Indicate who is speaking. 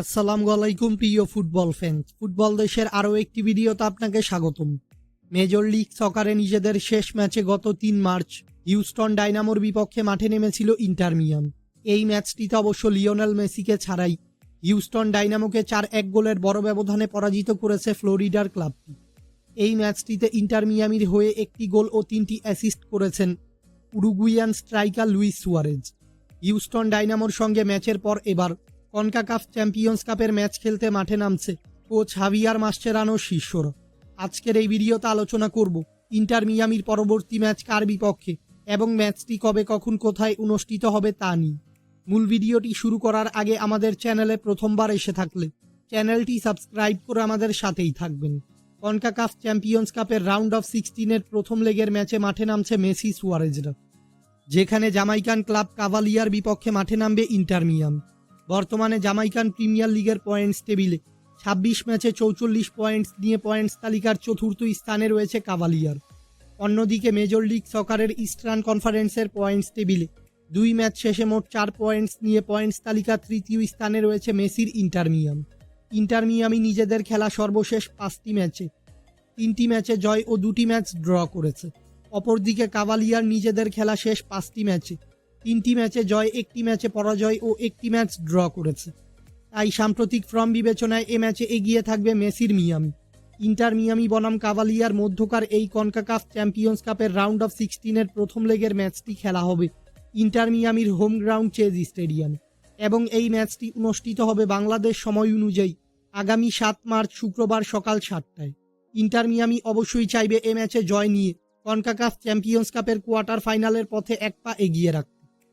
Speaker 1: আসসালামু আলাইকুম, প্রিয় ফুটবল ফ্যান্স ফুটবল দেশের আরও একটি ভিডিওতে আপনাকে স্বাগতম। মেজর লিগ সকারে নিজেদের শেষ ম্যাচে গত তিন মার্চ হিউস্টন ডাইনামোর বিপক্ষে মাঠে নেমেছিল ইন্টার মিয়াম এই ম্যাচটিতে অবশ্য লিওনেল মেসিকে ছাড়াই হিউস্টন ডাইনামোকে চার এক গোলের বড় ব্যবধানে পরাজিত করেছে ফ্লোরিডার ক্লাবটি। এই ম্যাচটিতে ইন্টার মিয়ামির হয়ে একটি গোল ও তিনটি অ্যাসিস্ট করেছেন Uruguayan striker Luis Suarez. Houston ডাইনামোর সঙ্গে ম্যাচের পর এবার কনকাকাফ চ্যাম্পিয়ন্স কাপের ম্যাচ খেলতে মাঠে নামছে কোচ হাভিয়ার মাস্টেরানোর শিষ্যরা। আজকের এই ভিডিওতে আলোচনা করব ইন্টার মিয়ামির পরবর্তী ম্যাচ কার বিপক্ষে এবং ম্যাচটি কবে, কখন, কোথায় অনুষ্ঠিত হবে তা নিয়ে। মূল ভিডিওটি শুরু করার আগে আমাদের চ্যানেলে প্রথমবার এসে থাকলে চ্যানেলটি সাবস্ক্রাইব করে আমাদের সাথেই থাকবেন। কনকাকাফ চ্যাম্পিয়ন্স কাপের রাউন্ড অফ সিক্সটিনের প্রথম লেগের ম্যাচে মাঠে নামছে মেসি সুয়ারেজরা, যেখানে জামাইকান ক্লাব কাভালিয়ার বিপক্ষে মাঠে নামবে ইন্টার মিয়াম। বর্তমানে জামাইকান প্রিমিয়ার লিগের পয়েন্টস টেবিলে ছাব্বিশ ম্যাচে চৌচল্লিশ পয়েন্টস নিয়ে পয়েন্টস তালিকার চতুর্থ স্থানে রয়েছে কাভালিয়ার অন্যদিকে মেজর লিগ সকারের ইস্টার্ন কনফারেন্সের পয়েন্টস টেবিলে দুই ম্যাচ শেষে মোট চার পয়েন্টস নিয়ে পয়েন্টস তালিকার তৃতীয় স্থানে রয়েছে মেসির ইন্টার মিয়াম। ইন্টার মিয়ামি নিজেদের খেলা সর্বশেষ পাঁচটি ম্যাচে তিনটি ম্যাচে জয় ও দুটি ম্যাচ ড্র করেছে। অপরদিকে কাভালিয়ার নিজেদের খেলা শেষ পাঁচটি ম্যাচে তিনটি ম্যাচে জয়, একটি ম্যাচে পরাজয় ও একটি ম্যাচ ড্র করেছে। তাই সাম্প্রতিক ফর্ম বিবেচনায় এ ম্যাচে এগিয়ে থাকবে মেসির মিয়ামি। ইন্টার মিয়ামি বনাম কাভালিয়ার মধ্যকার এই কনকাকাফ চ্যাম্পিয়ন্স কাপের রাউন্ড অফ সিক্সটিনের প্রথম লেগের ম্যাচটি খেলা হবে ইন্টার মিয়ামির হোম গ্রাউন্ড চেজ স্টেডিয়ামে এবং এই ম্যাচটি অনুষ্ঠিত হবে বাংলাদেশ সময় অনুযায়ী আগামী সাত মার্চ শুক্রবার সকাল সাতটায়। ইন্টার মিয়ামি অবশ্যই চাইবে এ ম্যাচে জয় নিয়ে কনকাকাফ চ্যাম্পিয়ন্স কাপের কোয়ার্টার ফাইনালের পথে এক পা এগিয়ে রাখতে।